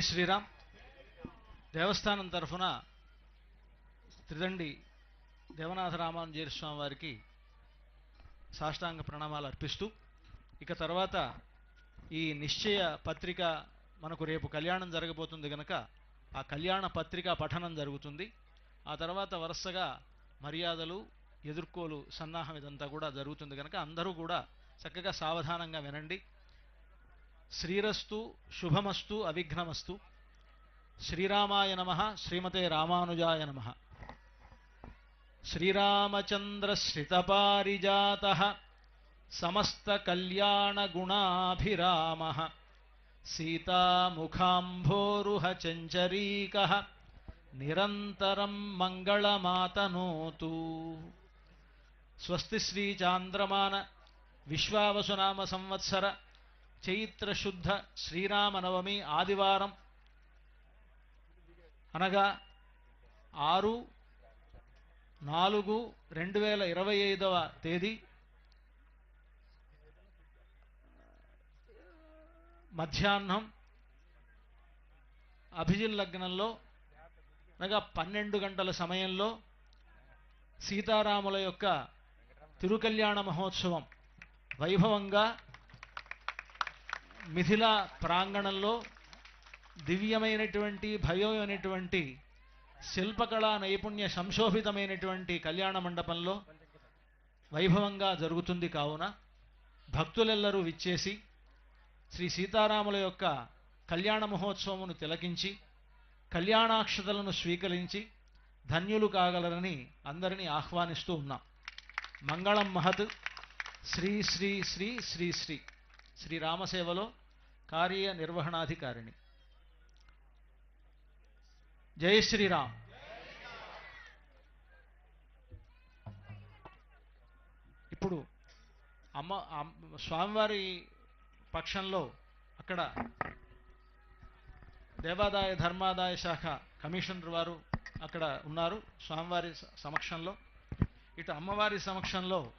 శ్రీరామ్? దేవస్థానం తరఫున త్రిదండి దేవనాథ రామానుజీర స్వామి వారికి సాష్టాంగ ప్రణామాలు అర్పిస్తూ ఇక తర్వాత ఈ నిశ్చయ పత్రిక మనకు రేపు కళ్యాణం జరగబోతుంది గనక ఆ కళ్యాణ పత్రిక పఠనం జరుగుతుంది. ఆ తర్వాత వరుసగా మర్యాదలు ఎదుర్కోలు సన్నాహం ఇదంతా కూడా జరుగుతుంది కనుక అందరూ కూడా చక్కగా సావధానంగా వినండి. శ్రీరస్తు శుభమస్తు అవిఘ్నమస్తు శ్రీరామాయ నమ శ్రీమతే రామానుజాయ నమ శ్రీరామచంద్ర శ్రితపారిజాత సమస్త కళ్యాణ గుణాభిరామ సీతాముఖాంభోరుహ చంచరీక నిరంతరం మంగళమాతనోతు స్వస్తి శ్రీ చాంద్రమాన విశ్వావసునామ సంవత్సర చైత్రశుద్ధ శ్రీరామనవమి ఆదివారం. అనగా ఆరు నాలుగు రెండు వేల ఇరవై ఐదవ తేదీ. మధ్యాహ్నం అభిజిల్ లగ్నంలో అనగా పన్నెండు గంటల సమయంలో సీతారాముల యొక్క తిరుకల్యాణ మహోత్సవం వైభవంగా మిథిలా ప్రాంగణంలో దివ్యమైనటువంటి భవ్యమైనటువంటి శిల్పకళా నైపుణ్య సంశోభితమైనటువంటి కళ్యాణ మండపంలో వైభవంగా జరుగుతుంది కావున భక్తులెల్లరూ విచ్చేసి శ్రీ సీతారాముల యొక్క కళ్యాణ మహోత్సవమును తిలకించి కళ్యాణాక్షతలను స్వీకరించి ధన్యులు కాగలరని అందరినీ ఆహ్వానిస్తూ ఉన్నాం. మంగళం మహత్. శ్రీ శ్రీ శ్రీ శ్రీ శ్రీ. శ్రీరామసేవలో కార్యనిర్వహణాధికారిణి. జై శ్రీరామ్. ఇప్పుడు అమ్మ స్వామివారి పక్షంలో అక్కడ దేవాదాయ ధర్మాదాయ శాఖ కమిషనర్ వారు అక్కడ ఉన్నారు స్వామివారి సమక్షంలో. ఇటు అమ్మవారి సమక్షంలో